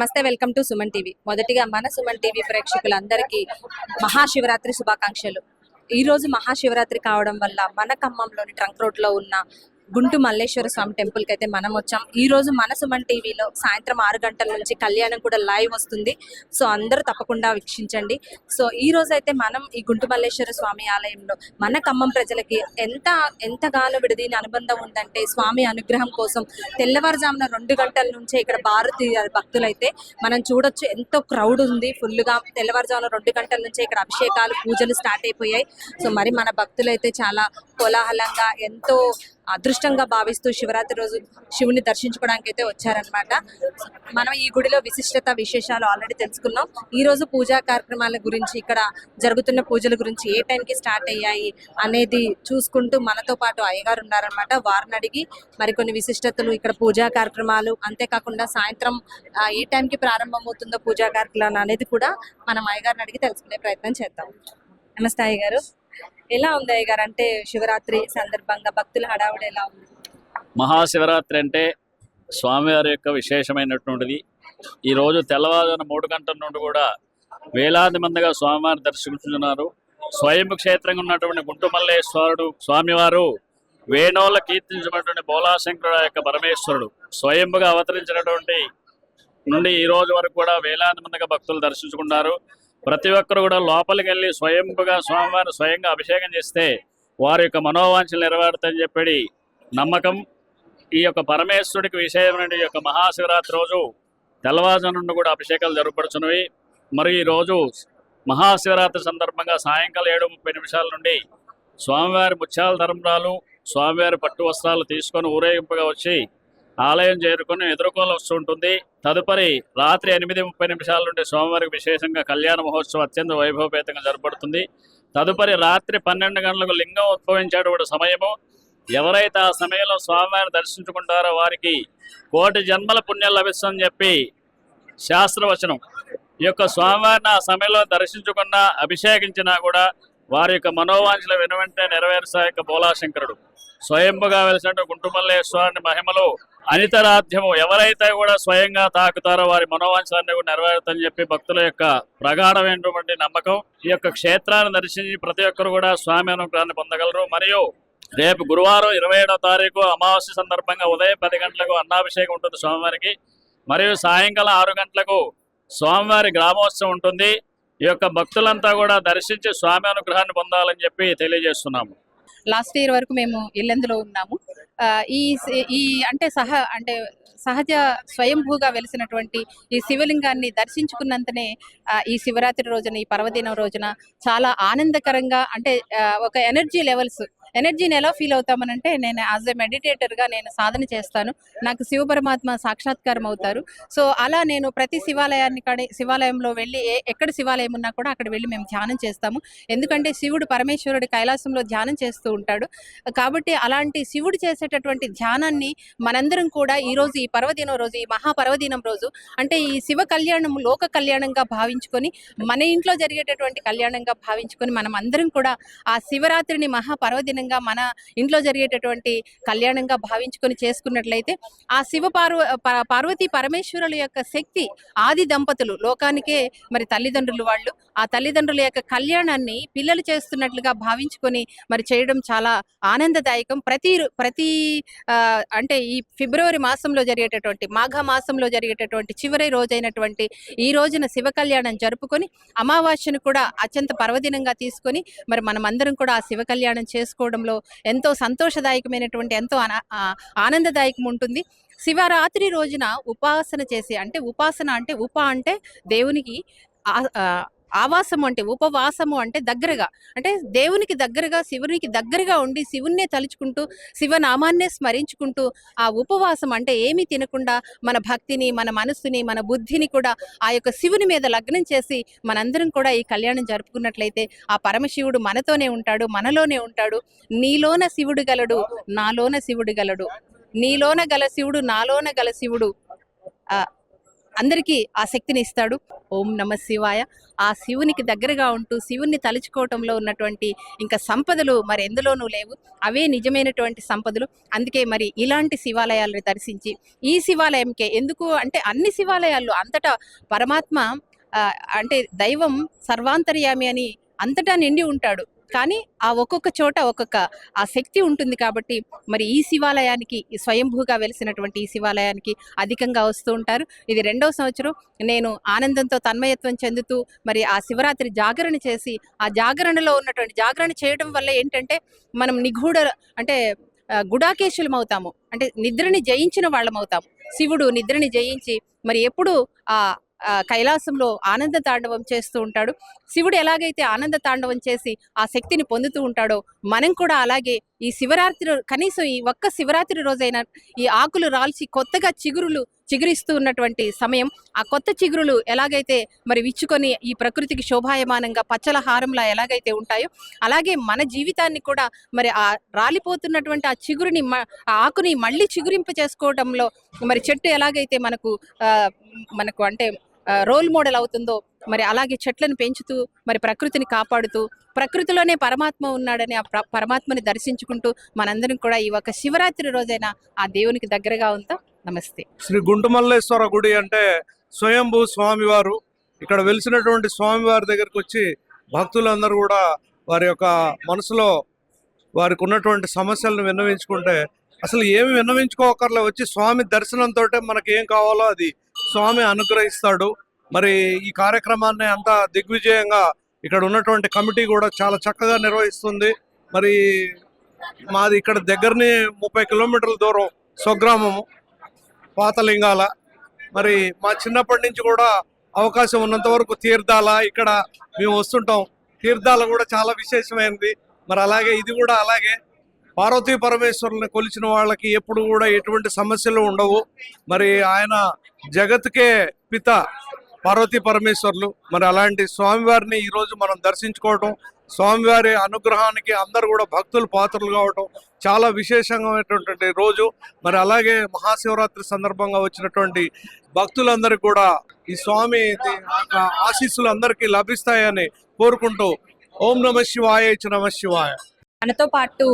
నమస్తే welcome to Suman TV. మొదటిగా మన సుమన్ టీవీ ప్రేక్షకులందరికీ మహాశివరాత్రి శుభాకాంక్షలు. ఈ రోజు మహాశివరాత్రి కావడం వల్ల మన ఖమ్మంలోని ట్రంక్ రోడ్లో ఉన్న గుంటు మల్లేశ్వర స్వామి టెంపుల్కి అయితే మనం వచ్చాం. ఈ రోజు మన సుమన్ టీవీలో సాయంత్రం ఆరు గంటల నుంచి కళ్యాణం కూడా లైవ్ వస్తుంది. సో అందరూ తప్పకుండా వీక్షించండి. సో ఈ రోజు అయితే మనం ఈ గుంటు మల్లేశ్వర స్వామి ఆలయంలో మన ఖమ్మం ప్రజలకి ఎంత ఎంతగానో విడదీని అనుబంధం ఉందంటే స్వామి అనుగ్రహం కోసం తెల్లవారుజామున రెండు గంటల నుంచే ఇక్కడ భారతీయ భక్తులైతే మనం చూడొచ్చు ఎంతో క్రౌడ్ ఉంది. ఫుల్గా తెల్లవారుజామున రెండు గంటల నుంచే ఇక్కడ అభిషేకాలు పూజలు స్టార్ట్ అయిపోయాయి. సో మరి మన భక్తులైతే చాలా కోలాహలంగా ఎంతో అదృష్టంగా భావిస్తూ శివరాత్రి రోజు శివుని దర్శించుకోవడానికి అయితే వచ్చారనమాట మనం ఈ గుడిలో విశిష్టత విశేషాలు ఆల్రెడీ తెలుసుకున్నాం. ఈ రోజు పూజా కార్యక్రమాల గురించి ఇక్కడ జరుగుతున్న పూజల గురించి ఏ టైంకి స్టార్ట్ అయ్యాయి అనేది చూసుకుంటూ మనతో పాటు అయ్యగారు ఉన్నారనమాట వారిని అడిగి మరికొన్ని విశిష్టతలు ఇక్కడ పూజా కార్యక్రమాలు అంతేకాకుండా సాయంత్రం ఏ టైంకి ప్రారంభమవుతుందో పూజా కార్యక్రమాలు అనేది కూడా మనం అయ్యగారిని అడిగి తెలుసుకునే ప్రయత్నం చేద్దాం. నమస్తే అయ్యగారు. ఎలా ఉంది అయ్యగారు? అంటే శివరాత్రి సందర్భంగా భక్తుల హడావుడు ఎలా ఉంది? మహాశివరాత్రి అంటే స్వామివారి యొక్క విశేషమైనటువంటిది. ఈ రోజు తెల్లవారుజామున మూడు గంటల నుండి కూడా వేలాది మందిగా స్వామివారిని దర్శించుతున్నారు స్వయం క్షేత్రంగా ఉన్నటువంటి గుంటుమల్లేశ్వరుడు స్వామివారు వేణోల కీర్తించినటువంటి బోలాశంకరుడు యొక్క పరమేశ్వరుడు. స్వయంగా అవతరించినటువంటి నుండి ఈ రోజు వరకు కూడా వేలాది మందిగా భక్తులు దర్శించుకున్నారు. ప్రతి ఒక్కరు కూడా లోపలికి వెళ్ళి స్వయంగా స్వామివారిని స్వయంగా అభిషేకం చేస్తే వారి యొక్క మనోవాంఛలు నెరవేరుతాయని చెప్పి నమ్మకం. ఈ యొక్క పరమేశ్వరుడికి విషయమైన ఈ యొక్క మహాశివరాత్రి రోజు తెల్లవారుజాము నుండి కూడా అభిషేకాలు జరుగుపడుచున్నవి మరి ఈ రోజు మహాశివరాత్రి సందర్భంగా సాయంకాలం ఏడు ముప్పై నిమిషాల నుండి స్వామివారి ముత్యాల ధర్మరాలు స్వామివారి పట్టు వస్త్రాలు తీసుకొని ఊరేగింపుగా వచ్చి ఆలయం చేరుకొని ఎదుర్కోలు వస్తుంటుంది. తదుపరి రాత్రి ఎనిమిది ముప్పై నిమిషాల నుండి సోమవారికి విశేషంగా కళ్యాణ మహోత్సవం అత్యంత వైభవపేతంగా జరపడుతుంది తదుపరి రాత్రి పన్నెండు గంటలకు లింగం ఉద్భవించేటువంటి సమయము. ఎవరైతే ఆ సమయంలో స్వామివారిని దర్శించుకుంటారో వారికి కోటి జన్మల పుణ్యం లభిస్తుందని చెప్పి శాస్త్రవచనం. ఈ యొక్క స్వామివారిని ఆ సమయంలో దర్శించుకున్నా అభిషేకించినా కూడా వారి యొక్క మనోవాంఛలు వెనువెంటనే నెరవేర్చా యొక్క బోలాశంకరుడు. స్వయంభుగా వెలిసిన గుంటుమల్లేశ్వరుని మహిమలు అనితరాధ్యము ఎవరైతే కూడా స్వయంగా తాకుతారో వారి మనోవాంఛలన్నీ కూడా నెరవేరుతని చెప్పి భక్తుల యొక్క ప్రగాఢమైనటువంటి నమ్మకం ఈ యొక్క క్షేత్రాన్ని దర్శించి ప్రతి ఒక్కరు కూడా స్వామి అనుగ్రహాన్ని పొందగలరు. మరియు రేపు గురువారం ఇరవై ఏడో తారీఖు అమావాస్య సందర్భంగా ఉదయం పది గంటలకు అన్నాభిషేకం ఉంటుంది స్వామివారికి. మరియు సాయంకాలం ఆరు గంటలకు స్వామివారి గ్రామోత్సవం ఉంటుంది. ఈ యొక్క భక్తులంతా కూడా దర్శించి స్వామి అనుగ్రహాన్ని పొందాలని చెప్పి తెలియజేస్తున్నాము. లాస్ట్ ఇయర్ వరకు మేము ఇల్లెందులో ఉన్నాము. ఈ ఈ అంటే సహ అంటే సహజ స్వయంభూగా వెలిసినటువంటి ఈ శివలింగాన్ని దర్శించుకున్నంతనే ఈ శివరాత్రి రోజున ఈ పర్వదినం రోజున చాలా ఆనందకరంగా అంటే ఆ, ఒక ఎనర్జీ లెవెల్స్ ఎనర్జీని ఎలా ఫీల్ అవుతామనంటే నేను యాజ్ ఎ మెడిటేటర్గా నేను సాధన చేస్తాను. నాకు శివ పరమాత్మ సాక్షాత్కారం అవుతారు. సో అలా నేను ప్రతి శివాలయాన్ని కడే శివాలయంలో వెళ్ళి ఎక్కడ శివాలయం ఉన్నా కూడా అక్కడ వెళ్ళి మేము ధ్యానం చేస్తాము. ఎందుకంటే శివుడు పరమేశ్వరుడు కైలాసంలో ధ్యానం చేస్తూ ఉంటాడు. కాబట్టి అలాంటి శివుడు చేసేటటువంటి ధ్యానాన్ని మనందరం కూడా ఈ రోజు ఈ పర్వదినం రోజు ఈ మహాపర్వదినం రోజు అంటే ఈ శివ కళ్యాణం లోక కళ్యాణంగా భావించుకొని మన ఇంట్లో జరిగేటటువంటి కళ్యాణంగా భావించుకొని మనం అందరం కూడా ఆ శివరాత్రిని కళ్యాణంగా మన ఇంట్లో జరిగేటటువంటి కళ్యాణంగా భావించుకొని చేసుకున్నట్లయితే ఆ శివ పార్వ ప- పార్వతీ పరమేశ్వరుల యొక్క శక్తి ఆది దంపతులు లోకానికే మరి తల్లిదండ్రులు వాళ్ళు ఆ తల్లిదండ్రుల యొక్క కళ్యాణాన్ని పిల్లలు చేస్తున్నట్లుగా భావించుకొని మరి చేయడం చాలా ఆనందదాయకం. ప్రతి ప్రతి అంటే ఈ ఫిబ్రవరి మాసంలో జరిగేటటువంటి మాఘ మాసంలో జరిగేటటువంటి చివరి రోజైనటువంటి ఈ రోజున శివ కళ్యాణం జరుపుకొని అమావాస్యను కూడా అత్యంత పర్వదినంగా తీసుకొని మరి మనం అందరం కూడా ఆ శివ కళ్యాణం చేసుకోవడంలో ఎంతో సంతోషదాయకమైనటువంటి ఎంతో ఆన- ఆ, ఆనందదాయకం ఉంటుంది శివరాత్రి రోజున ఉపాసన చేసి అంటే ఉపాసన అంటే ఉప అంటే దేవునికి ఆవాసము అంటే ఉపవాసము అంటే దగ్గరగా. అంటే దేవునికి దగ్గరగా శివునికి దగ్గరగా ఉండి శివున్నే తలుచుకుంటూ శివనామాన్నే స్మరించుకుంటూ ఆ ఉపవాసం అంటే ఏమీ తినకుండా మన భక్తిని మన మనస్సుని మన బుద్ధిని కూడా ఆ యొక్క శివుని మీద లగ్నం చేసి మనందరం కూడా ఈ కళ్యాణం జరుపుకున్నట్లయితే ఆ పరమశివుడు మనతోనే ఉంటాడు మనలోనే ఉంటాడు. నీలోన శివుడు గలడు నాలోన శివుడు గలడు. నీలోన గల శివుడు నాలోన గల శివుడు. ఆ అందరికీ ఆ శక్తిని ఇస్తాడు. ఓం నమ శివాయ. ఆ శివునికి దగ్గరగా ఉంటూ శివుణ్ణి తలుచుకోవటంలో ఉన్నటువంటి ఇంకా సంపదలు మరి ఎందులోనూ లేవు. అవే నిజమైనటువంటి సంపదలు. అందుకే మరి ఇలాంటి శివాలయాలను దర్శించి ఈ శివాలయంకే ఎందుకు అంటే అన్ని శివాలయాల్లో అంతటా పరమాత్మ అంటే దైవం సర్వాంతర్యామి అని అంతటా నిండి ఉంటాడు. కానీ ఆ ఒక్కొక్క చోట ఒక్కొక్క ఆ శక్తి ఉంటుంది కాబట్టి మరి ఈ శివాలయానికి స్వయంభూగా వెలిసినటువంటి ఈ శివాలయానికి అధికంగా వస్తూ ఉంటారు. ఇది రెండవ సంవత్సరం. నేను ఆనందంతో తన్మయత్వం చెందుతూ మరి ఆ శివరాత్రి జాగరణ చేసి ఆ జాగరణలో ఉన్నటువంటి జాగరణ చేయడం వల్ల ఏంటంటే మనం నిగూఢ అంటే గుడాకేశులం అవుతాము. అంటే నిద్రని జయించిన వాళ్ళం అవుతాము. శివుడు నిద్రని జయించి మరి ఎప్పుడు ఆ, కైలాసంలో ఆనంద తాండవం చేస్తూ ఉంటాడు. శివుడు ఎలాగైతే ఆనంద తాండవం చేసి ఆ శక్తిని పొందుతూ ఉంటాడో మనం కూడా అలాగే ఈ శివరాత్రి కనీసం ఈ ఒక్క శివరాత్రి రోజైనా ఈ ఆకులు రాల్చి కొత్తగా చిగురులు చిగురిస్తూ ఉన్నటువంటి సమయం ఆ కొత్త చిగురులు ఎలాగైతే మరి విచ్చుకొని ఈ ప్రకృతికి శోభాయమానంగా పచ్చల హారంలా ఎలాగైతే ఉంటాయో అలాగే మన జీవితాన్ని కూడా మరి ఆ రాలిపోతున్నటువంటి ఆ చిగురుని మ- ఆ ఆకుని మళ్ళీ చిగురింప చేసుకోవడంలో మరి చెట్టు ఎలాగైతే మనకు ఆ, మనకు అంటే రోల్ మోడల్ అవుతుందో మరి అలాగే చెట్లను పెంచుతూ మరి ప్రకృతిని కాపాడుతూ ప్రకృతిలోనే పరమాత్మ ఉన్నాడని ఆ ప్ర- పరమాత్మని దర్శించుకుంటూ మనందరం కూడా ఈ ఒక శివరాత్రి రోజైన ఆ దేవునికి దగ్గరగా ఉందాం. నమస్తే. శ్రీ గుంటుమల్లేశ్వర గుడి అంటే స్వయంభూ స్వామివారు. ఇక్కడ వెలిసినటువంటి స్వామివారి దగ్గరకు వచ్చి భక్తులందరూ కూడా వారి యొక్క మనసులో వారికి ఉన్నటువంటి సమస్యలను విన్నవించుకుంటే అసలు ఏమి విన్నవించుకోకర్లే వచ్చి స్వామి దర్శనంతో మనకి ఏం కావాలో అది స్వామి అనుగ్రహిస్తాడు. మరి ఈ కార్యక్రమాన్ని అంతా దిగ్విజయంగా ఇక్కడ ఉన్నటువంటి కమిటీ కూడా చాలా చక్కగా నిర్వహిస్తుంది. మరి మాది ఇక్కడ దగ్గరనే ముప్పై కిలోమీటర్ల దూరం స్వగ్రామము పాతలింగాల. మరి మా చిన్నప్పటి నుంచి కూడా అవకాశం ఉన్నంత వరకు తీర్థాల ఇక్కడ మేము వస్తుంటాం. తీర్థాల కూడా చాలా విశేషమైనది మరి అలాగే ఇది కూడా అలాగే పార్వతీ పరమేశ్వరుని కొలిచిన వాళ్ళకి ఎప్పుడు కూడా ఎటువంటి సమస్యలు ఉండవు. మరి ఆయన జగత్కే పిత పార్వతీ పరమేశ్వర్లు. మరి అలాంటి స్వామివారిని ఈరోజు మనం దర్శించుకోవటం స్వామివారి అనుగ్రహానికి అందరు కూడా భక్తులు పాత్రలు కావటం చాలా విశేషమైనటువంటి రోజు. మరి అలాగే మహాశివరాత్రి సందర్భంగా వచ్చినటువంటి భక్తులందరికీ కూడా ఈ స్వామి ఆశీస్సులు అందరికీ లభిస్తాయని కోరుకుంటూ ఓం నమ శివాయ ఇచ్చి నమ శివాయ. మనతో పాటు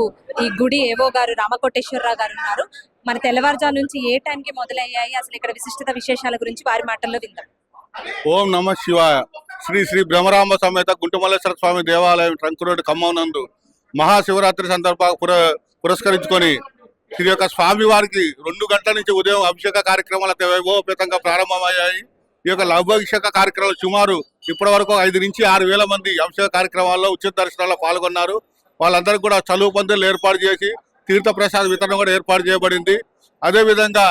ఈ గుడి ఏవో గారు రామకోటేశ్వరరావు గారు ఉన్నారు. మన తెల్లవారుజాము నుంచి ఏ టైంకి మొదలయ్యాయి? అసలు ఇక్కడ విశిష్టత విశేషాల గురించి వారి మాటల్లో విందాం. ఓం నమ శివాయ శ్రీ శ్రీ బ్రహ్మరాంబ సమేత గుంటుమల్లేశ్వర స్వామి దేవాలయం ట్రంక్ రోడ్ ఖమ్మం నందు మహాశివరాత్రి సందర్భ పుర పురస్కరించుకొని శ్రీ యొక్క స్వామి వారికి రెండు గంటల నుంచి ఉదయం అభిషేక కార్యక్రమాలు వైభవపేతంగా ప్రారంభమయ్యాయి. ఈ యొక్క అభిషేక కార్యక్రమాలు సుమారు ఇప్పటి వరకు ఐదు నుంచి ఆరు వేల మంది అభిషేక కార్యక్రమాల్లో ఉచిత దర్శనాల్లో పాల్గొన్నారు. వాళ్ళందరికీ కూడా చదువు పందులు ఏర్పాటు చేసి తీర్థ ప్రసాద వితరణ కూడా ఏర్పాటు చేయబడింది. అదేవిధంగా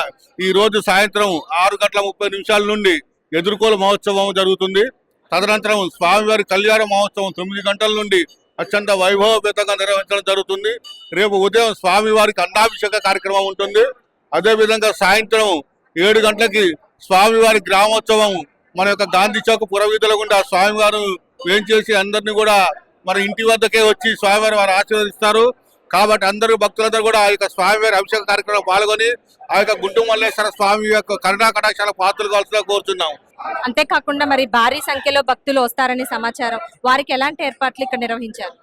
ఈ రోజు సాయంత్రం ఆరు గంటల ముప్పై నిమిషాల నుండి ఎదుర్కోల మహోత్సవం జరుగుతుంది. తదనంతరం స్వామివారి కళ్యాణ మహోత్సవం తొమ్మిది గంటల నుండి అత్యంత వైభవపేతంగా నిర్వహించడం జరుగుతుంది. రేపు ఉదయం స్వామివారికి అన్నాభిషేక కార్యక్రమం ఉంటుంది. అదేవిధంగా సాయంత్రం ఏడు గంటలకి స్వామివారి గ్రామోత్సవం మన యొక్క గాంధీ చౌక్ పురవీధుల గుండా స్వామివారు వేయించేసి అందరినీ కూడా మన ఇంటి వద్దకే వచ్చి స్వామివారి వారు ఆశీర్వదిస్తారు. కాబట్టి అందరూ భక్తులందరూ కూడా ఆ యొక్క స్వామివారి అభిషేక కార్యక్రమంలో పాల్గొని ఆ యొక్క గుండు మల్లేశ్వర స్వామి యొక్క కరుణా కటాక్షాల పాత్రలు కావాల్సిన కోరుతున్నాం. అంతేకాకుండా మరి భారీ సంఖ్యలో భక్తులు వస్తారని సమాచారం. వారికి ఎలాంటి ఏర్పాట్లు ఇక్కడ నిర్వహించారు?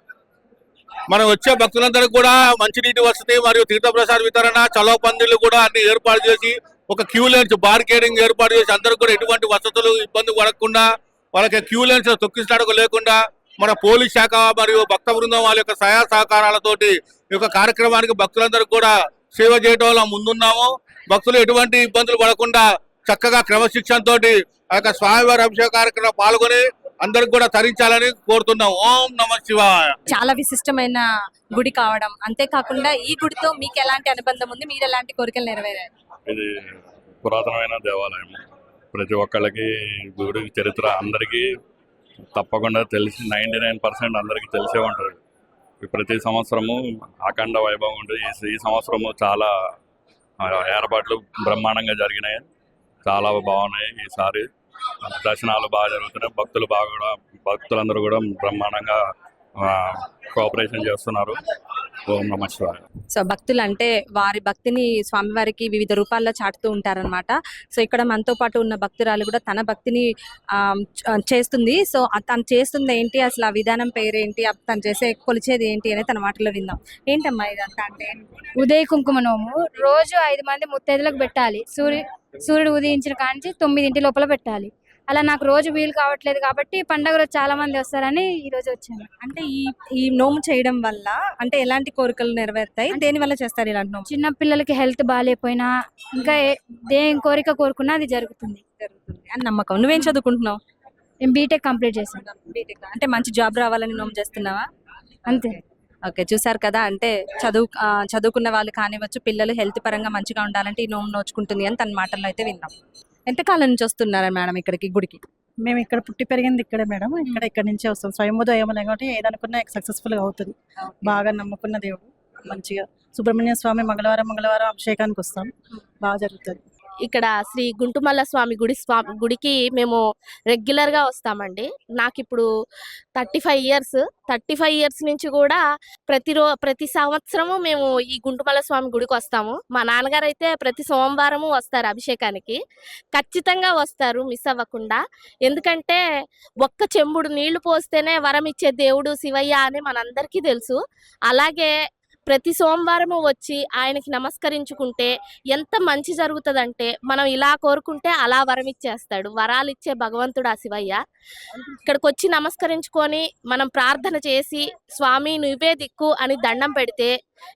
మనం వచ్చే భక్తులందరికీ కూడా మంచినీటి వసతి మరియు తీర్థప్రసాద వితరణ చలవ పందిళ్ళు కూడా అన్ని ఏర్పాటు చేసి ఒక క్యూ లైన్స్ బార్కేడింగ్ ఏర్పాటు చేసి అందరూ కూడా ఎటువంటి వసతులు ఇబ్బంది పడకుండా వాళ్ళకి క్యూ లైన్స్ తొక్కిస్తాడకు లేకుండా మన పోలీస్ శాఖ మరియు భక్త బృందం వాళ్ళ యొక్క సహాయ సహకారాలతోటి ఈ యొక్క కార్యక్రమానికి భక్తులందరూ కూడా సేవ చేయడం ముందున్నాము. భక్తులు ఎటువంటి ఇబ్బందులు పడకుండా చక్కగా క్రమశిక్షణతో ఆ యొక్క స్వామివారి అభిషేక కార్యక్రమం పాల్గొని అందరికి కూడా తరించాలని కోరుతున్నాం ఓం నమ శివాయ. చాలా విశిష్టమైన గుడి కావడం. అంతేకాకుండా ఈ గుడితో మీకు ఎలాంటి అనుబంధం ఉంది? మీరు ఎలాంటి కోరికలు నెరవేరారు? ఇది పురాతనమైన దేవాలయం. ప్రతి ఒక్కళ్ళకి గుడి చరిత్ర అందరికీ తప్పకుండా తెలిసి నైంటీ నైన్ పర్సెంట్ అందరికీ తెలిసే ఉంటుంది. ప్రతి సంవత్సరము అఖండ వైభవం ఉంటుంది. ఈ- సంవత్సరము చాలా ఏర్పాట్లు బ్రహ్మాండంగా జరిగినాయి. చాలా బాగున్నాయి ఈసారి. దర్శనాలు బాగా జరుగుతున్నాయి. భక్తులు బాగా కూడా భక్తులందరూ కూడా బ్రహ్మాండంగా కోఆపరేషన్ చేస్తున్నారు. ఓం నమ శివాయ. సో భక్తులు అంటే వారి భక్తిని స్వామివారికి వివిధ రూపాల్లో చాటుతూ ఉంటారనమాట సో ఇక్కడ మనతో పాటు ఉన్న భక్తురాలు కూడా తన భక్తిని చేస్తుంది. సో తను చేస్తుంది ఏంటి అసలు ఆ విధానం పేరేంటి తను చేసే కొలిచేది ఏంటి అనేది తన మాటలో విందాం. ఏంటమ్మా ఇదంతా అంటే? ఉదయ కుంకుమ నోము. రోజు ఐదు మంది ముత్తైదులకు పెట్టాలి. సూర్యు సూర్యుడు ఉదయించిన కాంచి తొమ్మిదింటి లోపల పెట్టాలి. అలా నాకు రోజు వీలు కావట్లేదు కాబట్టి పండగ రోజు చాలా మంది వస్తారని ఈ రోజు వచ్చాను. అంటే ఈ ఈ నోము చేయడం వల్ల అంటే ఎలాంటి కోరికలు నెరవేరుతాయి? దేని వల్ల చేస్తారు ఇలాంటి నోము చిన్న పిల్లలకి హెల్త్ బాగాలేకపోయినా ఇంకా ఏ- దేని కోరిక కోరుకున్నా అది జరుగుతుంది. జరుగుతుంది. అని నమ్మకం. నువ్వేం చదువుకుంటున్నావు? నేను బీటెక్ కంప్లీట్ చేశాను. అంటే మంచి జాబ్ రావాలని నోము చేస్తున్నావా? అంతే. ఓకే చూసారు కదా అంటే చదువు ఆ, చదువుకున్న వాళ్ళు కానివ్వచ్చు పిల్లలు హెల్త్ పరంగా మంచిగా ఉండాలంటే ఈ నోము నోచుకుంటుంది అని తన మాటల్లో అయితే విన్నాం. ఎంతకాలం నుంచి వస్తున్నారా మేడం ఇక్కడికి గుడికి? మేము ఇక్కడ పుట్టి పెరిగింది ఇక్కడే మేడం. ఇక్కడ ఇక్కడ నుంచే వస్తాం. స్వయంభూదయం కాబట్టి ఏదనుకున్నా సక్సెస్ఫుల్గా అవుతుంది. బాగా నమ్ముకున్న దేవుడు. మంచిగా. సుబ్రహ్మణ్య స్వామి మంగళవారం మంగళవారం అభిషేకానికి వస్తాం. బాగా జరుగుతుంది. ఇక్కడ శ్రీ గుంటుమల్ల స్వామి గుడి స్వామి గుడికి మేము రెగ్యులర్గా వస్తామండి. నాకు ఇప్పుడు thirty five years. Thirty five years నుంచి కూడా ప్రతిరో ప్రతి సంవత్సరము మేము ఈ గుంటుమల్ల స్వామి గుడికి వస్తాము. మా నాన్నగారు అయితే ప్రతి సోమవారము వస్తారు అభిషేకానికి. ఖచ్చితంగా వస్తారు మిస్ అవ్వకుండా. ఎందుకంటే ఒక్క చెంబుడు నీళ్ళు పోస్తేనే వరం ఇచ్చే దేవుడు శివయ్య అని మనందరికీ తెలుసు. అలాగే ప్రతి సోమవారము వచ్చి ఆయనకి నమస్కరించుకుంటే ఎంత మంచి జరుగుతుందంటే మనం ఇలా కోరుకుంటే అలా వరం ఇచ్చేస్తాడు. వరాలు ఇచ్చే భగవంతుడు ఆ శివయ్య. ఇక్కడికి వచ్చి నమస్కరించుకొని మనం ప్రార్థన చేసి స్వామి నువ్వే దిక్కు అని దండం పెడితే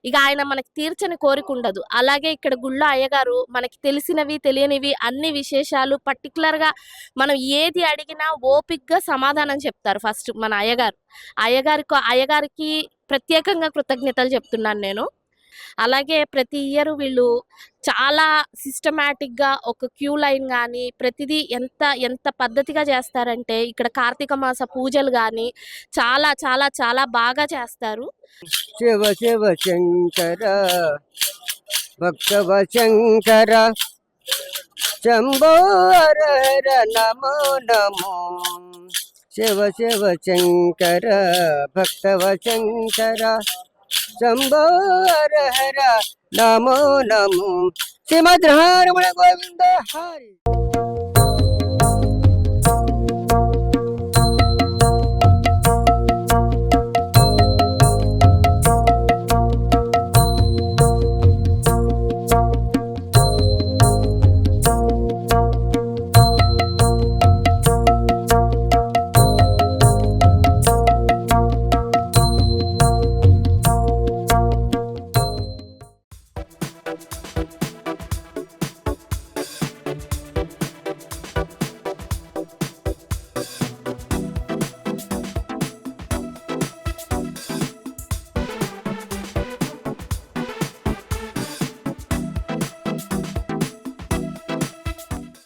ఇక ఆయన మనకి తీర్చని కోరిక ఉండదు. అలాగే ఇక్కడ గుళ్ళో అయ్యగారు మనకి తెలిసినవి తెలియనివి అన్ని విశేషాలు పర్టికులర్గా మనం ఏది అడిగినా ఓపిక్గా సమాధానం చెప్తారు ఫస్ట్ మన అయ్యగారు. అయ్యగారికి అయ్యగారికి ప్రత్యేకంగా కృతజ్ఞతలు చెప్తున్నాను నేను. అలాగే ప్రతి ఇయర్ వీళ్ళు చాలా సిస్టమేటిక్గా ఒక క్యూ లైన్ కానీ ప్రతిదీ ఎంత ఎంత పద్ధతిగా చేస్తారంటే ఇక్కడ కార్తీక మాస పూజలు కానీ చాలా చాలా చాలా బాగా చేస్తారు. శివ శివ శంకర భక్తవ శంకర. శంభో నమో నమో. శివ శివ శంకర భక్తవ శంకర శంభో హర హర నమో నమో శ్రీమద్ రమణ గోవింద హరి